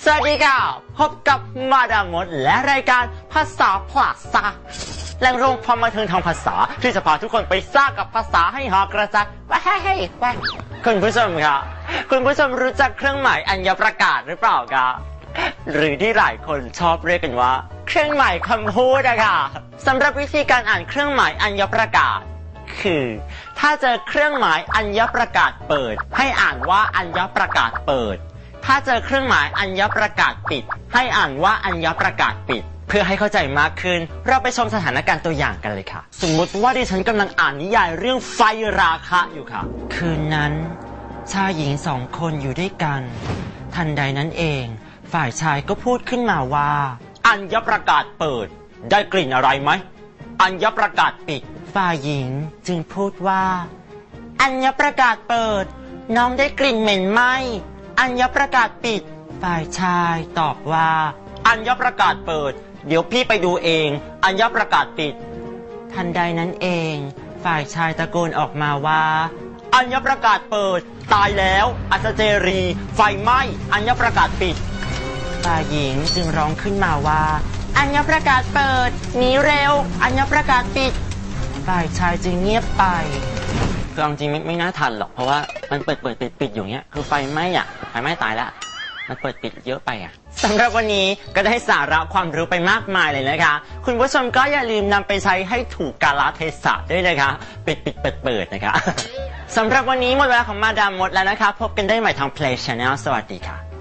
สวัสดีค่ะ พบกับมาดามมดและรายการภาษาพลาซาแหล่งรวมความบันเทิงทางภาษา ที่จะพาทุกคนไปสร้างกับภาษาให้หอกระจายว้ายให้ว้ายคุณผู้ชมคะคุณผู้ชมรู้จักเครื่องหมายอัญประกาศหรือเปล่าคะหรือที่หลายคนชอบเรียกกันว่า เครื่องหมายคำพูดอะค่ะสำหรับวิธีการอ่านเครื่องหมายอัญประกาศ คือ ถ้าเจอเครื่องหมายอัญประกาศเปิด ให้อ่านว่าอัญประกาศเปิด ถ้าเจอเครื่องหมายอัญญประกาศปิด ให้อ่านว่าอัญญประกาศปิด เพื่อให้เข้าใจมากขึ้น เราไปชมสถานการณ์ตัวอย่างกันเลยค่ะ สมมติว่าดิฉันกำลังอ่านนิยายเรื่องไฟราคะอยู่ค่ะ คืนนั้นชายหญิงสองคนอยู่ด้วยกัน ทันใดนั้นเอง ฝ่ายชายก็พูดขึ้นมาว่า อัญญประกาศเปิด ได้กลิ่นอะไรไหมอัญญประกาศปิด ฝ่ายหญิงจึงพูดว่า อัญญประกาศเปิด น้องได้กลิ่นเหม็นไหม อัญญประกาศปิด ฝ่ายชายตอบว่า อัญญประกาศเปิด เดี๋ยวพี่ไปดูเอง อัญญประกาศปิด ทันใดนั้นเอง ฝ่ายชายตะโกนออกมาว่า อัญญประกาศเปิด ตายแล้ว อัศเจรี ไฟไหม้ อัญญประกาศปิด ฝ่ายหญิงจึงร้องขึ้นมาว่า อัญญประกาศเปิด หนีเร็ว อัญญประกาศปิด ฝ่ายชายจึงเงียบไปคือเอาจริงไม่ไม่น่าทันหรอก เพราะว่ามันเปิดเปิดปิดปิดอยู่เงี้ย คือไฟไหม้อะ ไฟไหม้ตายแล้วมันเปิดปิดเยอะไปอะสำหรับวันนี้ก็ได้สาระความรู้ไปมากมายเลยนะคะ คุณผู้ชมก็อย่าลืมนำไปใช้ให้ถูกกาลเทศะด้วยนะคะ ปิดปิดเปิดเปิดนะคะสำหรับวันนี้หมดเวลาของมาดามมดแล้วนะคะ พบกันได้ใหม่ทาง Play Channel สวัสดีค่ะ